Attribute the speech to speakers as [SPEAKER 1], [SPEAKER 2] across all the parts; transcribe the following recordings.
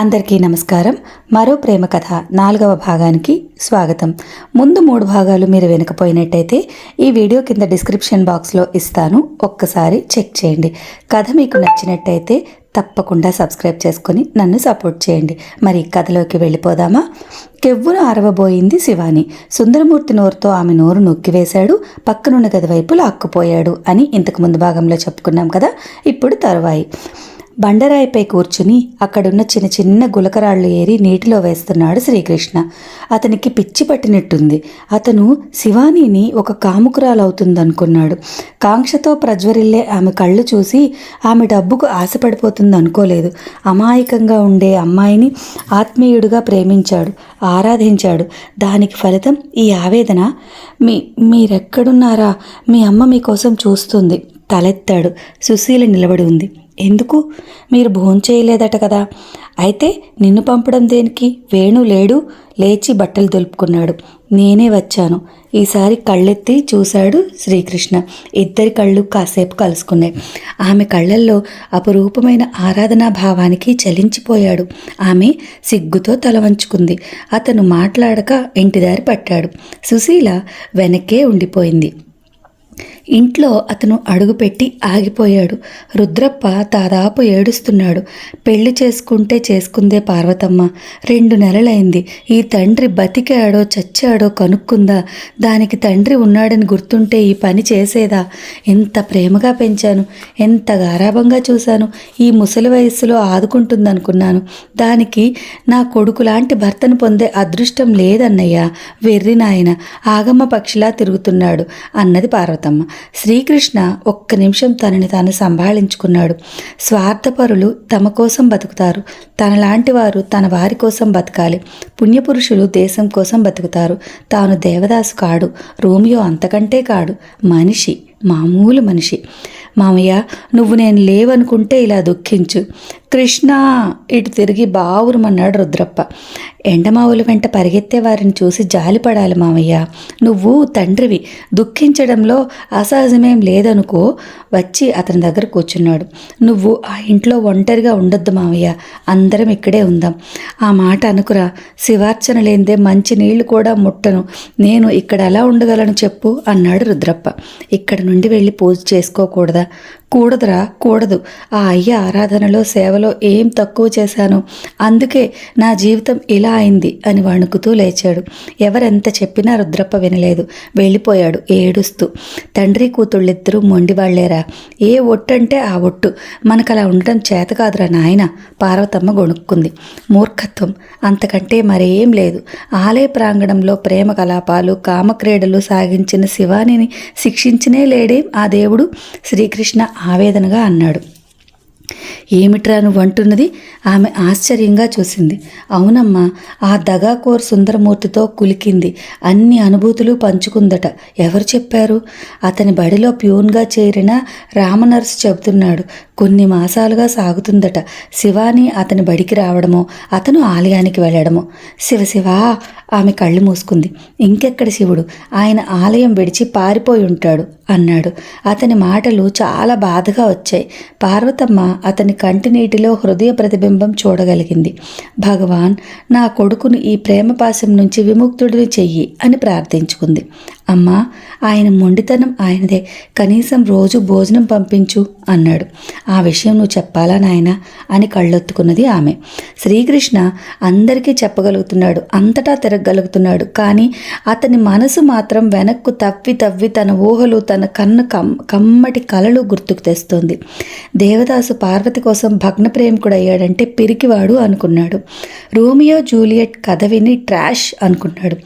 [SPEAKER 1] అందరికీ నమస్కారం. మరో ప్రేమ కథ నాలుగవ భాగానికి స్వాగతం. ముందు మూడు భాగాలు మీరు వినకపోయినట్టయితే ఈ వీడియో కింద డిస్క్రిప్షన్ బాక్స్లో ఇస్తాను. ఒక్కసారి చెక్ చేయండి. కథ మీకు నచ్చినట్టయితే తప్పకుండా సబ్స్క్రైబ్ చేసుకుని నన్ను సపోర్ట్ చేయండి. మరి కథలోకి వెళ్ళిపోదామా? కెవ్వును అరవబోయింది శివాని. సుందరమూర్తి నోరుతో ఆమె నోరు నొక్కివేశాడు పక్కనున్న గది వైపు లాక్కుపోయాడు అని ఇంతకు ముందు భాగంలో చెప్పుకున్నాం కదా. ఇప్పుడు తరువాయి. బండరాయిపై కూర్చుని అక్కడున్న చిన్న చిన్న గులకరాళ్ళు ఏరి నీటిలో వేస్తున్నాడు శ్రీకృష్ణ. అతనికి పిచ్చి పట్టినట్టుంది. అతను శివానీని ఒక కాముకురాలవుతుందనుకున్నాడు. కాంక్షతో ప్రజ్వరిల్లే ఆమె కళ్ళు చూసి ఆమె డబ్బుకు ఆశపడిపోతుంది అనుకోలేదు అమాయకంగా ఉండే అమ్మాయిని ఆత్మీయుడిగా ప్రేమించాడు ఆరాధించాడు. దానికి ఫలితం ఈ ఆవేదన మీ మీరెక్కడున్నారా? మీ అమ్మ మీకోసం చూస్తుంది తలెత్తాడు. సుశీల నిలబడి ఉంది. ఎందుకు? మీరు భోంచేయలేదట కదా. అయితే నిన్ను పంపడం దేనికి? వేణు లేడు. లేచి బట్టలు దులుపుకున్నాడు. నేనే వచ్చాను. ఈసారి కళ్ళెత్తి చూశాడు శ్రీకృష్ణ. ఇద్దరి కళ్ళు కాసేపు కలుసుకున్నాయి. ఆమె కళ్ళల్లో అపురూపమైన ఆరాధనా భావానికి చలించిపోయాడు. ఆమె సిగ్గుతో తల వంచుకుంది. అతను మాట్లాడక ఇంటిదారి పట్టాడు. సుశీల వెనకే ఉండిపోయింది. ఇంట్లో అతను అడుగుపెట్టి ఆగిపోయాడు. రుద్రప్ప దాదాపు ఏడుస్తున్నాడు. పెళ్ళి చేసుకుంటే చేసుకుందే పార్వతమ్మ. రెండు నెలలైంది. ఈ తండ్రి బతికాడో చచ్చాడో కనుక్కుందా? దానికి తండ్రి ఉన్నాడని గుర్తుంటే ఈ పని చేసేదా? ఎంత ప్రేమగా పెంచాను. ఎంత గారాభంగా చూశాను. ఈ ముసలి వయస్సులో ఆదుకుంటుందనుకున్నాను. దానికి నా కొడుకు లాంటి భర్తను పొందే అదృష్టం లేదన్నయ్యా. వెర్రి నాయన ఆగమ్మ పక్షిలా తిరుగుతున్నాడు అన్నది పార్వతమ్మ. శ్రీకృష్ణ ఒక్క నిమిషం తనని తాను సంభాళించుకున్నాడు. స్వార్థపరులు తమ కోసం బతుకుతారు. తనలాంటి వారు తన వారి కోసం బతకాలి. పుణ్యపురుషులు దేశం కోసం బతుకుతారు. తాను దేవదాసు కాడు. రోమియో అంతకంటే కాడు. మనిషి. మామూలు మనిషి. మామయ్య నువ్వు నేను లేవనుకుంటే ఇలా దుఃఖించు. కృష్ణ ఇటు తిరిగి బావురమన్నాడు రుద్రప్ప. ఎండమావుల వెంట పరిగెత్తే వారిని చూసి జాలిపడాలి మామయ్య. నువ్వు తండ్రివి. దుఃఖించడంలో అసహజమేం లేదనుకో వచ్చి అతని దగ్గర కూర్చున్నాడు. నువ్వు ఆ ఇంట్లో ఒంటరిగా ఉండొద్దు మామయ్య. అందరం ఇక్కడే ఉందాం. ఆ మాట అనుకురా. శివార్చన లేనిదే మంచి నీళ్ళు కూడా ముట్టను. నేను ఇక్కడ ఎలా ఉండగలను చెప్పు అన్నాడు రుద్రప్ప. ఇక్కడ నుండి వెళ్ళి పూజ చేసుకోకూడదా? కూడదురా కూడదు. ఆ అయ్య ఆరాధనలో సేవలో ఏం తక్కువ చేశాను. అందుకే నా జీవితం ఇలా అయింది అని వణుకుతూ లేచాడు. ఎవరెంత చెప్పినా రుద్రప్ప వినలేదు. వెళ్ళిపోయాడు ఏడుస్తూ. తండ్రి కూతుళ్ళిద్దరూ మొండివాళ్ళేరా? ఏ ఒట్టంటే ఆ ఒట్టు. మనకలా అలా ఉండటం చేత కాదురా నాయన. పార్వతమ్మ గొణుక్కుంది. మూర్ఖత్వం. అంతకంటే మరేం లేదు. ఆలయ ప్రాంగణంలో ప్రేమ కలాపాలు కామక్రీడలు సాగించిన శివానిని శిక్షించినే లేడే ఆ దేవుడు? శ్రీకృష్ణ ఆవేదనగా అన్నాడు. ఏమిట్రా నువ్వు అంటున్నది ఆమె ఆశ్చర్యంగా చూసింది. అవునమ్మా ఆ దగాకోర్ సుందరమూర్తితో కులికింది. అన్ని అనుభూతులు పంచుకుందట. ఎవరు చెప్పారు? అతని బడిలో ప్యూన్గా చేరిన రామనర్సు చెబుతున్నాడు. కొన్ని మాసాలుగా సాగుతుందట. శివాని అతని బడికి రావడమో అతను ఆలయానికి వెళ్ళడమో. శివ ఆమె కళ్ళు మూసుకుంది. ఇంకెక్కడ శివుడు? ఆయన ఆలయం విడిచి పారిపోయి ఉంటాడు అన్నాడు. అతని మాటలు చాలా బాధగా వచ్చాయి. పార్వతమ్మ అతని కంటి నీటిలో హృదయ ప్రతిబింబం చూడగలిగింది. భగవాన్ నా కొడుకును ఈ ప్రేమ పాశం నుంచి విముక్తుడిని చెయ్యి అని ప్రార్థించుకుంది. అమ్మా ఆయన మొండితనం ఆయనదే. కనీసం రోజు భోజనం పంపించు అన్నాడు. ఆ విషయం నువ్వు చెప్పాలా నాయన? అని కళ్ళొత్తుకున్నది ఆమె. శ్రీకృష్ణ అందరికీ చెప్పగలుగుతున్నాడు. అంతటా తిరగగలుగుతున్నాడు. కానీ అతని మనసు మాత్రం వెనక్కు తవ్వి తవ్వి తన ఊహలు తన కన్ను కమ్ కమ్మటి కలలు గుర్తుకు తెస్తోంది. దేవదాసు పార్వతి కోసం భగ్న ప్రేమికుడయ్యాడంటే పిరికివాడు అనుకున్నాడు. రోమియో జూలియట్ కథ విని ట్రాష్ అనుకున్నాడు.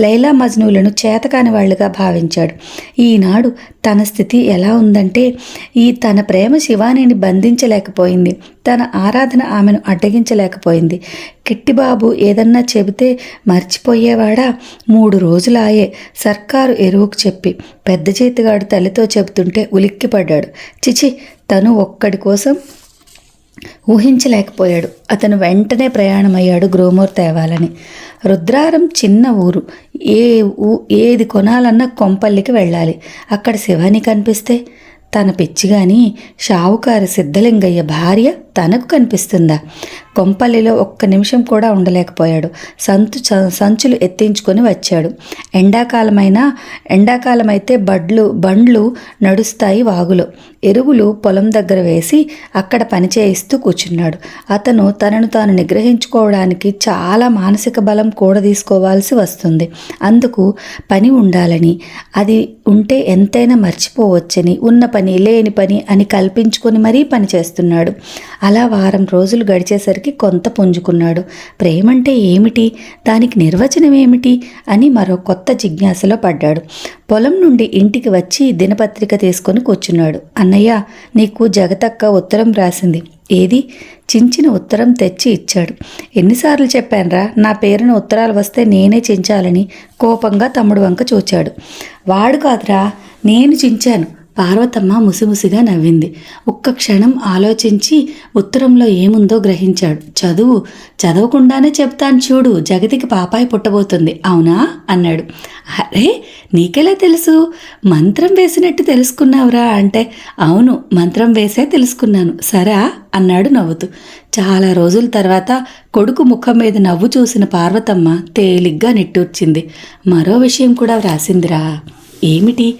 [SPEAKER 1] లైలా మజ్నూలను చేతకాని వాళ్ళుగా భావించాడు. ఈనాడు తన స్థితి ఎలా ఉందంటే ఈ తన ప్రేమ శివానిని బంధించలేకపోయింది. తన ఆరాధన ఆమెను అడ్డగించలేకపోయింది. కిట్టిబాబు ఏదన్నా చెబితే మర్చిపోయేవాడా? మూడు రోజులాయే సర్కారు ఎరువుకు చెప్పి పెద్ద చేతిగాడు తల్లితో చెబుతుంటే ఉలిక్కిపడ్డాడు. చిచి తను ఒక్కడి కోసం ఊహించలేకపోయాడు. అతను వెంటనే ప్రయాణమయ్యాడు గ్రోమోర్ తేవాలని. రుద్రారం చిన్న ఊరు. ఏ ఊ ఏది కొనాలన్నా కొంపల్లికి వెళ్ళాలి. అక్కడ శివాని కనిపిస్తే తన పిచ్చిగాని షావుకారు సిద్ధలింగయ్య భార్య తనకు కనిపిస్తుందా? కొంపల్లిలో ఒక్క నిమిషం కూడా ఉండలేకపోయాడు. సంతు సంచులు ఎత్తించుకొని వచ్చాడు. ఎండాకాలమైనా ఎండాకాలమైతే బడ్లు బండ్లు నడుస్తాయి వాగులో. ఎరువులు పొలం దగ్గర వేసి అక్కడ పని చేయిస్తూ కూర్చున్నాడు. అతను తనను తాను నిగ్రహించుకోవడానికి చాలా మానసిక బలం కూడా తీసుకోవాల్సి వస్తుంది. అందుకు పని ఉండాలని అది ఉంటే ఎంతైనా మర్చిపోవచ్చని ఉన్న పని పని లేని పని అని కల్పించుకొని మరీ పని చేస్తున్నాడు. అలా వారం రోజులు గడిచేసరికి కొంత పుంజుకున్నాడు. ప్రేమంటే ఏమిటి? దానికి నిర్వచనం ఏమిటి? అని మరో కొత్త జిజ్ఞాసలో పడ్డాడు. పొలం నుండి ఇంటికి వచ్చి దినపత్రిక తీసుకొని కూర్చున్నాడు. అన్నయ్య నీకు జగతక్క ఉత్తరం రాసింది. ఏది? చించిన ఉత్తరం తెచ్చి ఇచ్చాడు. ఎన్నిసార్లు చెప్పానురా నా పేరున ఉత్తరాలు వస్తే నేనే చించాలని కోపంగా తమ్ముడు వంక చూచాడు. వాడు కాదురా నేను చించాను. పార్వతమ్మ ముసిముసిగా నవ్వింది. ఒక్క క్షణం ఆలోచించి ఉత్తరంలో ఏముందో గ్రహించాడు. చదువు చదవకుండానే చెప్తాను చూడు జగతికి పాపాయి పుట్టబోతుంది. అవునా? అన్నాడు. అరే నీకెలా తెలుసు? మంత్రం వేసినట్టు తెలుసుకున్నావురా అంటే అవును మంత్రం వేసే తెలుసుకున్నాను. సరా? అన్నాడు నవ్వుతూ. చాలా రోజుల తర్వాత కొడుకు ముఖం మీద నవ్వు చూసిన పార్వతమ్మ తేలిగ్గా నిట్టూర్చింది. మరో విషయం కూడా వ్రాసిందిరా. ఏమిటి?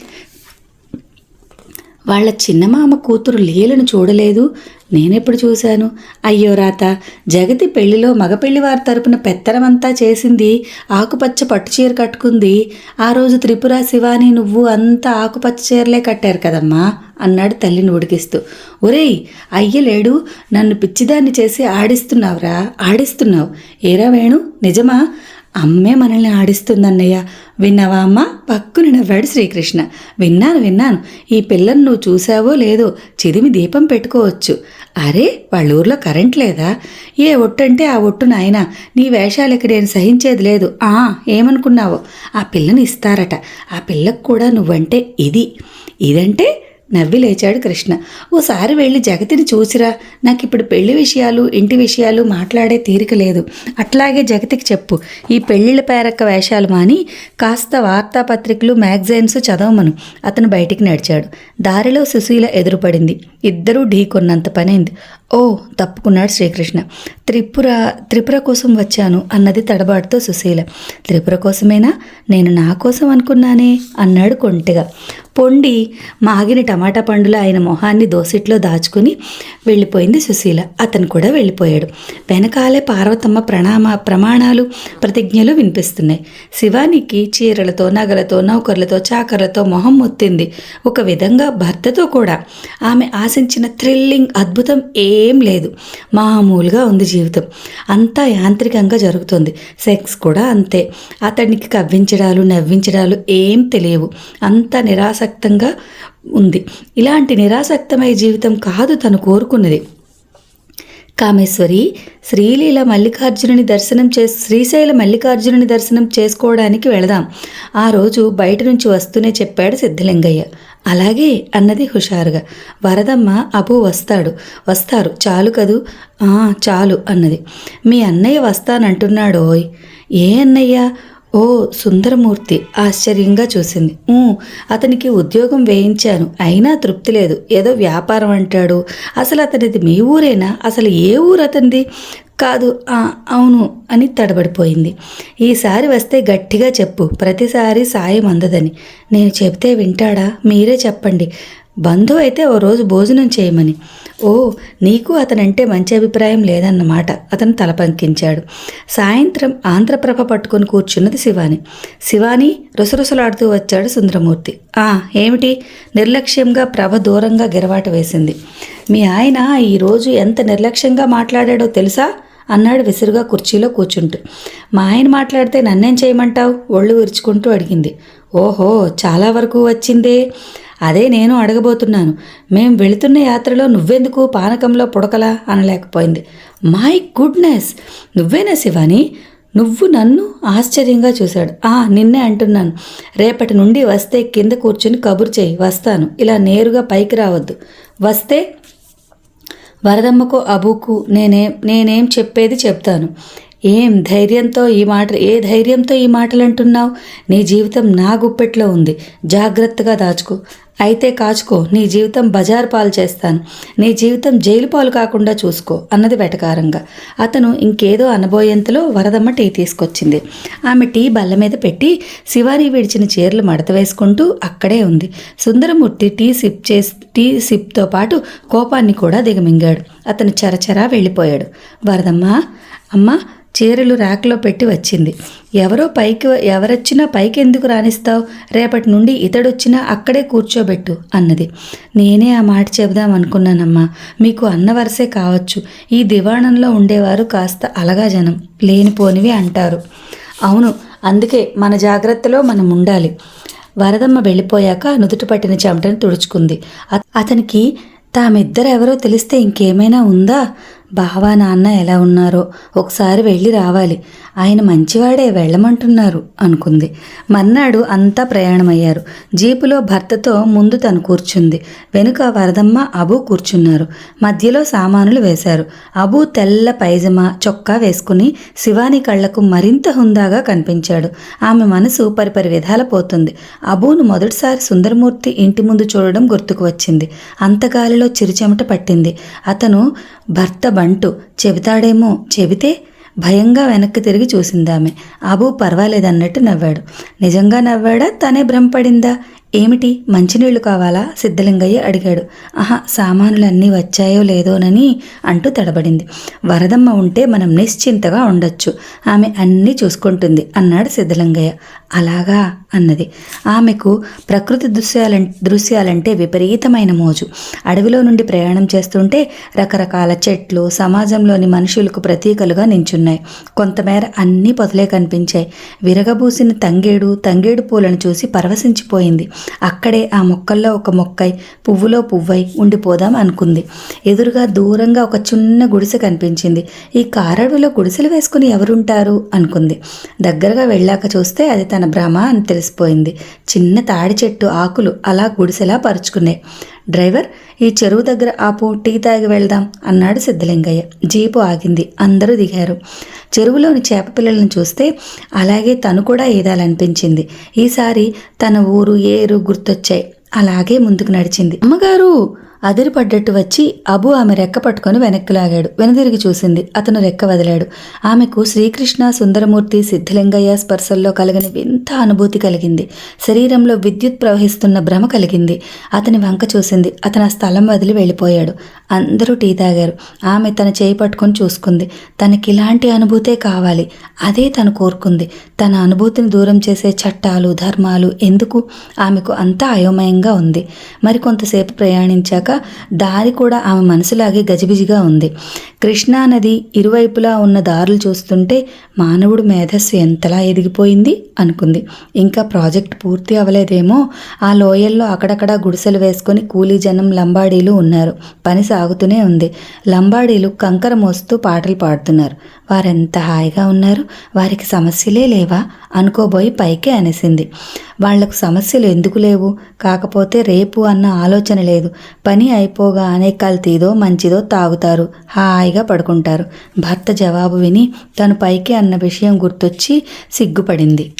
[SPEAKER 1] వాళ్ళ చిన్నమామ కూతురు లీలను చూడలేదు. నేనెప్పుడు చూశాను? అయ్యో రాత జగతి పెళ్ళిలో మగపెళ్ళి వారి తరపున పెత్తనమంతా చేసింది. ఆకుపచ్చ పట్టు చీర కట్టుకుంది. ఆ రోజు త్రిపుర శివాని నువ్వు అంతా ఆకుపచ్చ చీరలే కట్టారు కదమ్మా అన్నాడు తల్లిని ఉడికిస్తూ. ఒరేయ్ అయ్యలేడు నన్ను పిచ్చిదాన్ని చేసి ఆడిస్తున్నావురా ఆడిస్తున్నావు. ఏరా వేణు నిజమా? అమ్మే మనల్ని ఆడిస్తుందన్నయ్య. విన్నావా అమ్మ? పక్కున నవ్వాడు శ్రీకృష్ణ. విన్నాను విన్నాను. ఈ పిల్లను నువ్వు చూసావో లేదో చిదిమి దీపం పెట్టుకోవచ్చు. అరే వాళ్ళ ఊర్లో కరెంట్ లేదా? ఏ ఒట్టంటే ఆ ఒట్టు నాయనా. నీ వేషాలు ఇక్కడ నేను సహించేది లేదు. ఆ ఏమనుకున్నావో? ఆ పిల్లని ఇస్తారట. ఆ పిల్లకు కూడా నువ్వంటే ఇది. ఇదంటే నవ్వి లేచాడు కృష్ణ. ఓసారి వెళ్ళి జగతిని చూసిరా. నాకు ఇప్పుడు పెళ్ళి విషయాలు ఇంటి విషయాలు మాట్లాడే తీరిక లేదు. అట్లాగే జగతికి చెప్పు. ఈ పెళ్ళిళ్ళ పేరక్క వేషాలు మాని కాస్త వార్తాపత్రికలు మ్యాగజైన్స్ చదవమను. అతను బయటికి నడిచాడు. దారిలో సుశీల ఎదురుపడింది. ఇద్దరూ ఢీకొన్నంత పనైంది. ఓ తప్పుకున్నాడు శ్రీకృష్ణ. త్రిపుర త్రిపుర కోసం వచ్చాను అన్నది తడబాటుతో సుశీల. త్రిపుర కోసమేనా? నేను నా కోసం అనుకున్నానే అన్నాడు కొంటిగా. పొండి మాగిన టమాటా పండులో ఆయన మొహాన్ని దోసిట్లో దాచుకుని వెళ్ళిపోయింది సుశీల. అతను కూడా వెళ్ళిపోయాడు. వెనకాలే పార్వతమ్మ ప్రణామ ప్రమాణాలు ప్రతిజ్ఞలు వినిపిస్తున్నాయి. శివానికి చీరలతో నగలతో నౌకర్లతో చాకర్లతో మొహం మొత్తింది. ఒక విధంగా భర్తతో కూడా ఆమె ఆశించిన థ్రిల్లింగ్ అద్భుతం ఏం లేదు. మామూలుగా ఉంది జీవితం. అంతా యాంత్రికంగా జరుగుతుంది. సెక్స్ కూడా అంతే. అతనికి కవ్వించడాలు నవ్వించడాలు ఏం తెలియవు. అంత నిరాశ నిరాసక్తంగా ఉంది. ఇలాంటి నిరాసక్తమై జీవితం కాదు తను కోరుకున్నది. కామేశ్వరి శ్రీలీల మల్లికార్జునుని దర్శనం చే శ్రీశైల మల్లికార్జునుని దర్శనం చేసుకోవడానికి వెళదాం. ఆ రోజు బయట నుంచి వస్తూనే చెప్పాడు సిద్ధలింగయ్య. అలాగే అన్నది హుషారుగా. వరదమ్మ అబు వస్తాడు. వస్తారు. చాలు కదూ? "ఆ, చాలు అన్నది. మీ అన్నయ్య వస్తానంటున్నాడు ఓయ్ ఏ అన్నయ్య? ఓ సుందరమూర్తి ఆశ్చర్యంగా చూసింది. అతనికి ఉద్యోగం వేయించాను. అయినా తృప్తి లేదు. ఏదో వ్యాపారం అంటాడు. అసలు అతనిది మీ ఊరేనా? అసలు ఏ ఊరు అతనిది? కాదు అవును అని తడబడిపోయింది. ఈసారి వస్తే గట్టిగా చెప్పు. ప్రతిసారి సాయం అందదని. నేను చెబితే వింటాడా? మీరే చెప్పండి. బంధు అయితే ఓ రోజు భోజనం చేయమని ఓ నీకు అతనంటే మంచి అభిప్రాయం లేదన్నమాట. అతను తలపంకించాడు సాయంత్రం ఆంధ్రప్రభ పట్టుకొని కూర్చున్నది శివాని. శివాని రుసరుసలాడుతూ వచ్చాడు సుందరమూర్తి. ఆ ఏమిటి? నిర్లక్ష్యంగా ప్రభ దూరంగా గిరవాట వేసింది. మీ ఆయన ఈరోజు ఎంత నిర్లక్ష్యంగా మాట్లాడాడో తెలుసా? అన్నాడు విసురుగా కుర్చీలో కూర్చుంటూ. మా ఆయన మాట్లాడితే నన్నేం చేయమంటావు? ఒళ్ళు విరుచుకుంటూ అడిగింది. ఓహో చాలా వరకు వచ్చిందే. అదే నేను అడగబోతున్నాను. మేం వెళుతున్న యాత్రలో నువ్వెందుకు పానకంలో పుడకలా అనలేకపోయింది. My goodness! నువ్వేనా శివాని? నువ్వు నన్ను ఆశ్చర్యంగా చూశాడు. ఆ నిన్నే అంటున్నాను. రేపటి నుండి వస్తే కింద కూర్చుని కబురు చేయి. వస్తాను. ఇలా నేరుగా పైకి రావద్దు. వస్తే వరదమ్మకు అబుకు నేనేం నేనేం చెప్పేది చెప్తాను. ఏం ధైర్యంతో ఈ మాట ఏ ధైర్యంతో ఈ మాటలు అంటున్నావు? నీ జీవితం నా గుప్పెట్లో ఉంది. జాగ్రత్తగా దాచుకో. అయితే కాచుకో నీ జీవితం బజారు పాలు చేస్తాను. నీ జీవితం జైలు పాలు కాకుండా చూసుకో అన్నది వెటకారంగా. అతను ఇంకేదో అనబోయేంతలో వరదమ్మ టీ తీసుకొచ్చింది. ఆమె టీ బల్ల మీద పెట్టి శివాని విడిచిన చీరలు మడత వేసుకుంటూ అక్కడే ఉంది. సుందరమూర్తి టీ సిప్ చేసి టీ సిప్తో పాటు కోపాన్ని కూడా దిగమింగాడు. అతను చరచరా వెళ్ళిపోయాడు. వరదమ్మ అమ్మ చీరలు ర్యాక్లో పెట్టి వచ్చింది. ఎవరో పైకి ఎవరొచ్చినా పైకి ఎందుకు రాణిస్తావు రేపటి నుండి ఇతడొచ్చినా అక్కడే కూర్చోబెట్టు అన్నది. నేనే ఆ మాట చెబుదాం అనుకున్నానమ్మా. మీకు అన్న వరసే కావచ్చు. ఈ దివాణంలో ఉండేవారు కాస్త అలగా జనం. లేనిపోనివి అంటారు. అవును అందుకే మన జాగ్రత్తలో మనం ఉండాలి. వరదమ్మ వెళ్ళిపోయాక నుదుట పట్టిన చెమటను తుడుచుకుంది. అతనికి తామిద్దరెవరో తెలిస్తే ఇంకేమైనా ఉందా? బావా నాన్న ఎలా ఉన్నారో ఒకసారి వెళ్ళి రావాలి. ఆయన మంచివాడే వెళ్ళమంటున్నారు అనుకుంది. మర్నాడు అంతా ప్రయాణమయ్యారు. జీపులో భర్తతో ముందు తను కూర్చుంది. వెనుక వరదమ్మ అబు కూర్చున్నారు. మధ్యలో సామానులు వేశారు. అబు తెల్ల పైజమా చొక్కా వేసుకుని శివాని కళ్ళకు మరింత హుందాగా కనిపించాడు. ఆమె మనసు పరిపరి విధాల పోతుంది. అబును మొదటిసారి సుందరమూర్తి ఇంటి ముందు చూడడం గుర్తుకు వచ్చింది. అంతగాలిలో చిరుచెమట పట్టింది. అతను భర్త బంటు చెబుతాడేమో చెబితే భయంగా వెనక్కి తిరిగి చూసిందామె. ఆబు పర్వాలేదన్నట్టు నవ్వాడు. నిజంగా నవ్వాడా? తనే భ్రమపడిందా? ఏమిటి? మంచినీళ్ళు కావాలా? సిద్ధలింగయ్య అడిగాడు. ఆహా సామానులన్నీ వచ్చాయో లేదోనని అంటూ తడబడింది. వరదమ్మ ఉంటే మనం నిశ్చింతగా ఉండొచ్చు. ఆమె అన్నీ చూసుకుంటుంది అన్నాడు సిద్ధలింగయ్య. అలాగా అన్నది. ఆమెకు ప్రకృతి దృశ్యాల దృశ్యాలంటే విపరీతమైన మోజు. అడవిలో నుండి ప్రయాణం చేస్తుంటే రకరకాల చెట్లు సమాజంలోని మనుషులకు ప్రతీకలుగా నించున్నాయి. కొంతమేర అన్నీ పొదలే కనిపించాయి. విరగబూసిన తంగేడు తంగేడు పూలను చూసి పరవశించిపోయింది. అక్కడే ఆ మొక్కల్లో ఒక మొక్కై పువ్వులో పువ్వై ఉండిపోదాం అనుకుంది. ఎదురుగా దూరంగా ఒక చిన్న గుడిసె కనిపించింది. ఈ కారడులో గుడిసెలు వేసుకుని ఎవరుంటారు అనుకుంది. దగ్గరగా వెళ్ళాక చూస్తే అది తన భ్రమ అని తెలిసిపోయింది. చిన్న తాడి చెట్టు ఆకులు అలా గుడిసెలా పరుచుకున్నాయి డ్రైవర్ ఈ చెరువు దగ్గర ఆపు టీ తాగి వెళ్దాం అన్నాడు సిద్ధలింగయ్య. జీపు ఆగింది. అందరూ దిగారు. చెరువులోని చేప పిల్లలను చూస్తే అలాగే తను కూడా ఈదాలనిపించింది ఈసారి తన ఊరు ఏరు గుర్తొచ్చాయి. అలాగే ముందుకు నడిచింది. అమ్మగారు అదిరిపడ్డట్టు వచ్చి అబు ఆమె రెక్క పట్టుకొని వెనక్కి లాగాడు. వెనుదిరిగి చూసింది. అతను రెక్క వదిలాడు. ఆమెకు శ్రీకృష్ణ సుందరమూర్తి సిద్ధలింగయ్య స్పర్శల్లో కలిగిన వింత అనుభూతి కలిగింది. శరీరంలో విద్యుత్ ప్రవహిస్తున్న భ్రమ కలిగింది. అతని వంక చూసింది. అతను ఆ స్థలం వదిలి వెళ్ళిపోయాడు. అందరూ టీ తాగారు. ఆమె తన చేయి పట్టుకొని చూసుకుంది. తనకి ఇలాంటి అనుభూతే కావాలి. అదే తను కోరుకుంది. తన అనుభూతిని దూరం చేసే చట్టాలు ధర్మాలు ఎందుకు? ఆమెకు అంతా అయోమయంగా ఉంది. మరి కొంతసేపు దారి కూడా ఆమె మనసులాగే గజిబిజిగా ఉంది. కృష్ణా నది ఇరువైపులా ఉన్న దారులు చూస్తుంటే మానవుడు మేధస్సు ఎంతలా ఎదిగిపోయింది అనుకుంది. ఇంకా ప్రాజెక్ట్ పూర్తి అవ్వలేదేమో ఆ లోయల్లో అక్కడక్కడ గుడిసెలు వేసుకొని కూలీ జనం లంబాడీలు ఉన్నారు. పని సాగుతూనే ఉంది. లంబాడీలు కంకర మోస్తూ పాటలు పాడుతున్నారు. వారెంత హాయిగా ఉన్నారు? వారికి సమస్యలే లేవా? అనుకోబోయి పైకే అనేసింది. వాళ్ళకు సమస్యలు ఎందుకు లేవు? కాకపోతే రేపు అన్న ఆలోచన లేదు. పని అయిపోగానే కల్తీదో మంచిదో తాగుతారు. హాయిగా పడుకుంటారు. భర్త జవాబు విని తను పైకి అన్న విషయం గుర్తొచ్చి సిగ్గుపడింది.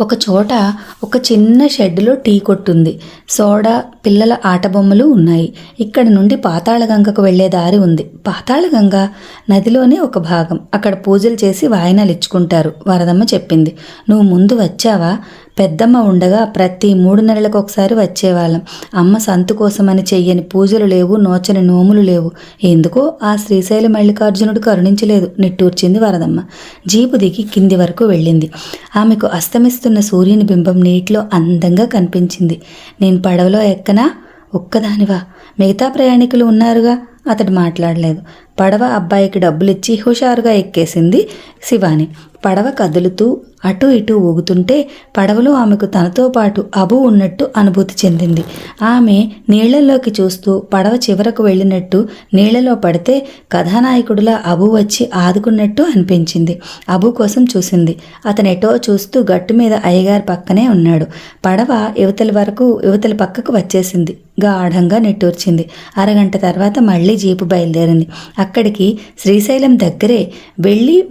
[SPEAKER 1] ఒక చోట ఒక చిన్న షెడ్లో టీ కొట్టుంది. సోడా పిల్లల ఆట బొమ్మలు ఉన్నాయి. ఇక్కడ నుండి పాతాళగంగకు వెళ్ళే దారి ఉంది. పాతాళగంగ నదిలోనే ఒక భాగం. అక్కడ పూజలు చేసి వాయినాలు ఇచ్చుకుంటారు వరదమ్మ చెప్పింది. నువ్వు ముందు వచ్చావా? పెద్దమ్మ ఉండగా ప్రతి మూడు నెలలకు ఒకసారి వచ్చేవాళ్ళం. అమ్మ సంతు కోసమని చెయ్యని పూజలు లేవు నోచని నోములు లేవు. ఎందుకో ఆ శ్రీశైల మల్లికార్జునుడు కరుణించలేదు నిట్టూర్చింది వరదమ్మ. జీపు దిగి కింది వరకు వెళ్ళింది. ఆమెకు అస్తమిస్తున్న సూర్యుని బింబం నీటిలో అందంగా కనిపించింది. నేను పడవలో ఎక్కనా? ఒక్కదానివా? మిగతా ప్రయాణికులు ఉన్నారుగా? అతడు మాట్లాడలేదు. పడవ అబ్బాయికి డబ్బులిచ్చి హుషారుగా ఎక్కేసింది శివాని. పడవ కదులుతూ అటూ ఇటూ ఊగుతుంటే పడవలో ఆమెకు తనతో పాటు అబు ఉన్నట్టు అనుభూతి చెందింది. ఆమె నీళ్ళలోకి చూస్తూ పడవ చివరకు వెళ్ళినట్టు నీళ్ళలో పడితే కథానాయకుడిలా అబు వచ్చి ఆదుకున్నట్టు అనిపించింది. అబు కోసం చూసింది. అతను ఎటో చూస్తూ గట్టు మీద అయ్యగారి పక్కనే ఉన్నాడు. పడవ యువతల వరకు యువతల పక్కకు వచ్చేసింది. గాఢంగా నిట్టూర్చింది. అరగంట తర్వాత మళ్ళీ జీపు బయలుదేరింది. అక్కడికి శ్రీశైలం దగ్గరే వెళ్ళి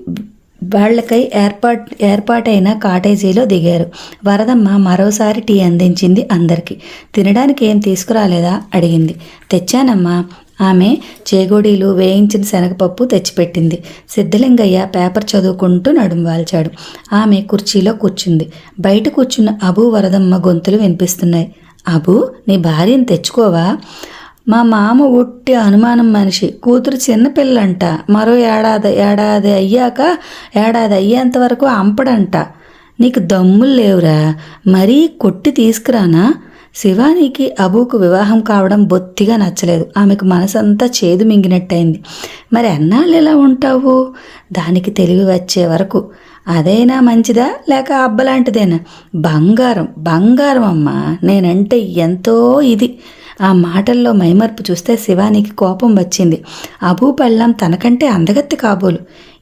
[SPEAKER 1] వాళ్ళకై ఏర్పాటు ఏర్పాటైన కాటేజీలో దిగారు. వరదమ్మ మరోసారి టీ అందించింది అందరికీ. తినడానికి ఏం తీసుకురాలేదా? అడిగింది. తెచ్చానమ్మా. ఆమె చేగోడీలు వేయించిన శనగపప్పు తెచ్చిపెట్టింది. సిద్ధలింగయ్య పేపర్ చదువుకుంటూ నడుం వాల్చాడు. ఆమె కుర్చీలో కూర్చుంది. బయట కూర్చున్న అబు వరదమ్మ గొంతులు వినిపిస్తున్నాయి. అబు నీ భార్యను తెచ్చుకోవా? మా మామ ఉట్టి అనుమానం మనిషి. కూతురు చిన్నపిల్లంట మరో ఏడాది ఏడాది అయ్యాక ఏడాది అయ్యేంత వరకు అంపడంట. నీకు దమ్ములు లేవురా. మరీ కొట్టి తీసుకురానా? శివానికి అబూకు వివాహం కావడం బొత్తిగా నచ్చలేదు. ఆమెకు మనసంతా చేదు మింగినట్టయింది. మరి అన్నాళ్ళు ఎలా ఉంటావు? దానికి తెలివి వచ్చే వరకు. అదైనా మంచిదా? లేక అబ్బలాంటిదేనా బంగారం బంగారం అమ్మా. నేనంటే ఎంతో ఇది. ఆ మాటల్లో మైమర్పు చూస్తే శివానికి కోపం వచ్చింది. అబూ పళ్ళం తనకంటే అందగత్తి కాబోలు.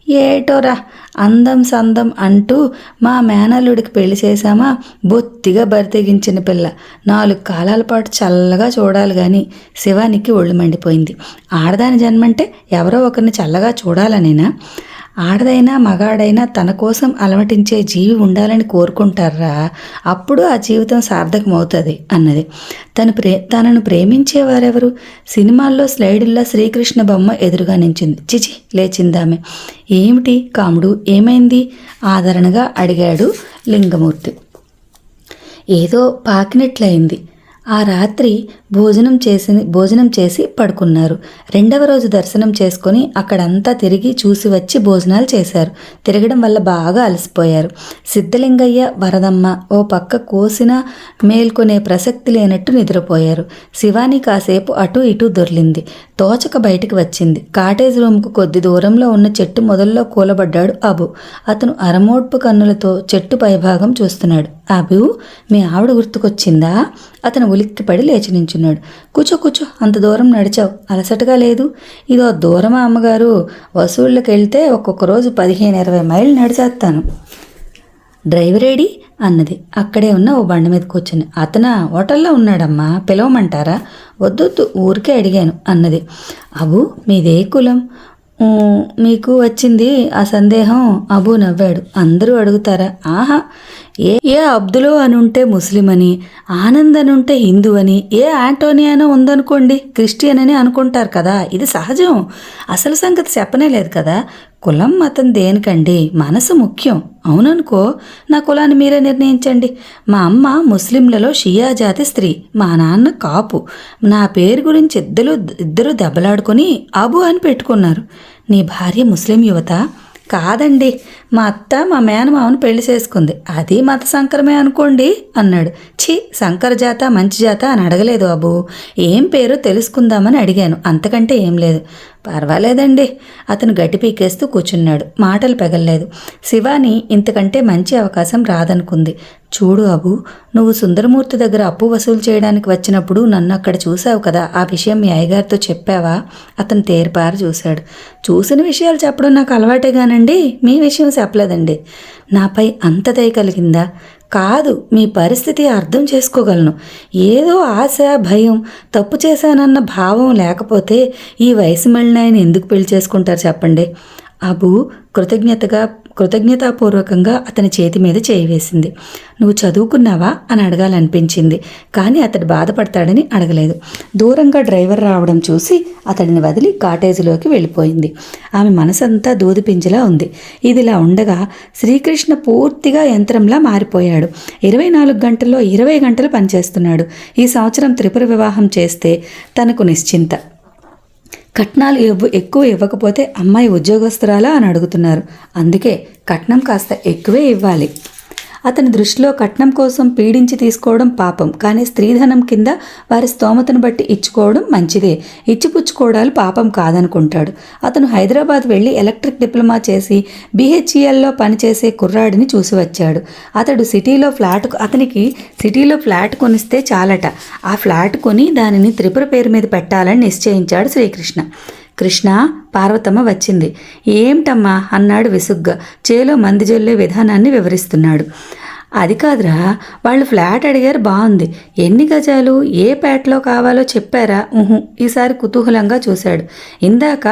[SPEAKER 1] ఏటోరా అందం సందం అంటూ మా మేనల్లుడికి పెళ్ళి చేశామా? బొత్తిగా బరితెగించిన పిల్ల. నాలుగు కాలాల పాటు చల్లగా చూడాలి కానీ శివానికి ఒళ్ళు మండిపోయింది. ఆడదాని జన్మంటే ఎవరో ఒకరిని చల్లగా చూడాలనేనా? ఆడదైనా మగాడైనా తన కోసం అలమటించే జీవి ఉండాలని కోరుకుంటారా? అప్పుడు ఆ జీవితం సార్థకమవుతుంది అన్నది. తను ప్రే తనను ప్రేమించేవారెవరు సినిమాల్లో స్లైడుల్లో శ్రీకృష్ణ బొమ్మ ఎదురుగా నించింది. చిచి లేచిందామె. ఏమిటి కాముడు ఏమైంది? ఆదరణగా అడిగాడు లింగమూర్తి. ఏదో పాకినట్లయింది. ఆ రాత్రి భోజనం చేసి భోజనం చేసి పడుకున్నారు. రెండవ రోజు దర్శనం చేసుకొని అక్కడంతా తిరిగి చూసి వచ్చి భోజనాలు చేశారు. తిరగడం వల్ల బాగా అలసిపోయారు. సిద్ధలింగయ్య వరదమ్మ ఓ పక్క కోసిన మేల్కొనే ప్రసక్తి లేనట్టు నిద్రపోయారు. శివాని కాసేపు అటు ఇటు దొర్లింది. తోచక బయటికి వచ్చింది. కాటేజ్ రూమ్కు కొద్ది దూరంలో ఉన్న చెట్టు మొదల్లో కూలబడ్డాడు అబు. అతను అరమోడ్పు కన్నులతో చెట్టు పైభాగం చూస్తున్నాడు. అబు మీ ఆవిడ గుర్తుకొచ్చిందా? అతను ఉలిక్కిపడి లేచి నించున్నాడు. కూర్చో కూర్చో అంత దూరం నడిచావు. అలసటగా లేదు. ఇదో దూరమా అమ్మగారు? వసూళ్ళకి వెళ్తే ఒక్కొక్క రోజు పదిహేను ఇరవై మైళ్ళు నడిచేస్తాను. డ్రైవరేడి అన్నది. అక్కడే ఉన్న ఓ బండి మీద కూర్చుని. అతన? హోటల్లో ఉన్నాడమ్మా. పిలవమంటారా? వద్దొద్దు ఊరికే అడిగాను. అన్నది. అబు మీదే కులం? మీకు వచ్చింది ఆ సందేహం? అబు నవ్వాడు. అందరూ అడుగుతారా? ఆహా ఏ ఏ అబ్దులు అని ఉంటే ముస్లిం అని ఆనంద్ అని ఉంటే హిందూ అని ఏ ఆంటోనీ అని ఉందనుకోండి క్రిస్టియన్ అని అనుకుంటారు కదా? ఇది సహజం. అసలు సంగతి చెప్పనే లేదు కదా? కులం మతం దేనికండి? మనసు ముఖ్యం. అవుననుకో నా కులాన్ని మీరే నిర్ణయించండి. మా అమ్మ ముస్లింలలో షియా జాతి స్త్రీ మా నాన్న కాపు. నా పేరు గురించి ఇద్దరు ఇద్దరు దెబ్బలాడుకొని అబు అని పెట్టుకున్నారు. నీ భార్య ముస్లిం యువత? కాదండి. మా అత్త మా మేనమామను పెళ్ళి చేసుకుంది. అది మత సంకరమే అనుకోండి అన్నాడు. ఛీ సంకర జాత మంచి జాత అని అడగలేదు అబు. ఏం పేరో తెలుసుకుందామని అడిగాను. అంతకంటే ఏం లేదు. పర్వాలేదండి. అతను గట్టి పీకేస్తూ కూర్చున్నాడు మాటలు పెగల్లేదు. శివాని ఇంతకంటే మంచి అవకాశం రాదనుకుంది. చూడు అబు నువ్వు సుందరమూర్తి దగ్గర అప్పు వసూలు చేయడానికి వచ్చినప్పుడు నన్ను అక్కడ చూసావు కదా. ఆ విషయం మీ అయ్యగారితో చెప్పావా? అతను తేరిపారు చూశాడు. చూసిన విషయాలు చెప్పడం నాకు అలవాటేగానండి. మీ విషయం చెప్పలేదండి. నాపై అంత దయ కలిగిందా? కాదు మీ పరిస్థితి అర్థం చేసుకోగలను. ఏదో ఆశ భయం తప్పు చేశానన్న భావం లేకపోతే ఈ వయసు మళ్ళీ ఆయన ఎందుకు పెళ్ళి చేసుకుంటారు చెప్పండి? అబు కృతజ్ఞతగా కృతజ్ఞతాపూర్వకంగా అతని చేతి మీద చేయివేసింది నువ్వు చదువుకున్నావా? అని అడగాలనిపించింది. కానీ అతడు బాధపడతాడని అడగలేదు. దూరంగా డ్రైవర్ రావడం చూసి అతడిని వదిలి కాటేజీలోకి వెళ్ళిపోయింది. ఆమె మనసంతా దూదిపింజలా ఉంది. ఇదిలా ఉండగా శ్రీకృష్ణ పూర్తిగా యంత్రంలా మారిపోయాడు. ఇరవై నాలుగు గంటల్లో ఇరవై గంటలు పనిచేస్తున్నాడు. ఈ సంవత్సరం త్రిపుర వివాహం చేస్తే తనకు నిశ్చింత. కట్నాలు ఇవ్వ ఎక్కువ ఇవ్వకపోతే అమ్మాయి ఉద్యోగస్తురాలా అని అడుగుతున్నారు. అందుకే కట్నం కాస్త ఎక్కువే ఇవ్వాలి. అతని దృష్టిలో కట్నం కోసం పీడించి తీసుకోవడం పాపం. కానీ స్త్రీధనం కింద వారి స్తోమతను బట్టి ఇచ్చుకోవడం మంచిదే. ఇచ్చిపుచ్చుకోవడాలు పాపం కాదనుకుంటాడు. అతను హైదరాబాద్ వెళ్ళి ఎలక్ట్రిక్ డిప్లొమా చేసి బీహెచ్ఈఎల్లో పనిచేసే కుర్రాడిని చూసి వచ్చాడు. అతడు సిటీలో ఫ్లాట్ అతనికి సిటీలో ఫ్లాట్ కొనిస్తే చాలట. ఆ ఫ్లాట్ కొని దానిని త్రిపుర పేరు మీద పెట్టాలని నిశ్చయించాడు శ్రీకృష్ణ. కృష్ణ పార్వతమ్మ వచ్చింది. ఏమిటమ్మా? అన్నాడు విసుగ్గా. చేలో మంది జల్లే విధానాన్ని వివరిస్తున్నాడు. అది కాదురా వాళ్ళు ఫ్లాట్ అడిగారు బాగుంది. ఎన్ని గజాలు ఏ పేటలో కావాలో చెప్పారా? ఉహు ఈసారి కుతూహలంగా చూశాడు. ఇందాక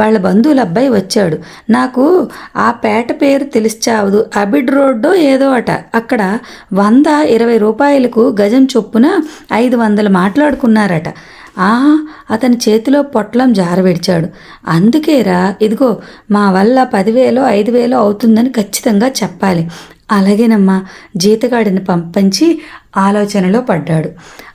[SPEAKER 1] వాళ్ళ బంధువుల అబ్బాయి వచ్చాడు. నాకు ఆ పేట పేరు తెలిసి చావదు అబిడ్ రోడ్డో ఏదో అట. అక్కడ వంద ఇరవై రూపాయలకు గజం చొప్పున ఐదు వందలు మాట్లాడుకున్నారట. ఆ అతని చేతిలో పొట్లం జారవిడిచాడు. అందుకేరా ఇదిగో మా వల్ల పదివేలో ఐదు వేలో అవుతుందని ఖచ్చితంగా చెప్పాలి. అలాగేనమ్మా జీతగాడిని పంపించి ఆలోచనలో పడ్డాడు.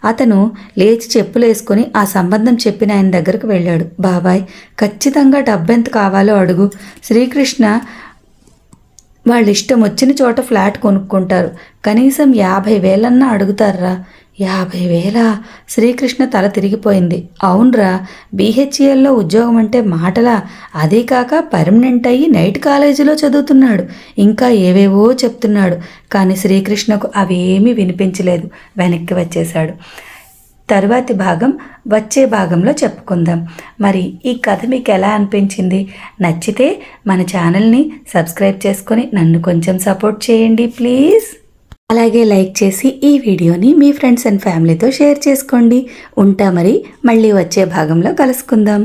[SPEAKER 1] అతను లేచి చెప్పులేసుకొని ఆ సంబంధం చెప్పిన ఆయన దగ్గరకు వెళ్ళాడు. బాబాయ్ ఖచ్చితంగా డబ్బెంత కావాలో అడుగు. శ్రీకృష్ణ వాళ్ళ ఇష్టం వచ్చిన చోట ఫ్లాట్ కొనుక్కుంటారు. కనీసం యాభై వేలన్నా అడుగుతారా యాభై వేల శ్రీకృష్ణ తల తిరిగిపోయింది. అవునరా బీహెచ్ఈఎల్లో ఉద్యోగం అంటే మాటలా? అదే కాక పర్మనెంట్ అయ్యి నైట్ కాలేజీలో చదువుతున్నాడు. ఇంకా ఏవేవో చెప్తున్నాడు. కానీ శ్రీకృష్ణకు అవేమీ వినిపించలేదు. వెనక్కి వచ్చేశాడు. తరువాతి భాగం వచ్చే భాగంలో చెప్పుకుందాం. మరి ఈ కథ మీకు ఎలా అనిపించింది? నచ్చితే మన ఛానల్ని సబ్స్క్రైబ్ చేసుకొని నన్ను కొంచెం సపోర్ట్ చేయండి ప్లీజ్. అలాగే లైక్ చేసి ఈ వీడియోని మీ ఫ్రెండ్స్ అండ్ ఫ్యామిలీతో షేర్ చేసుకోండి. ఉంటా మరి మళ్ళీ వచ్చే భాగంలో కలుసుకుందాం.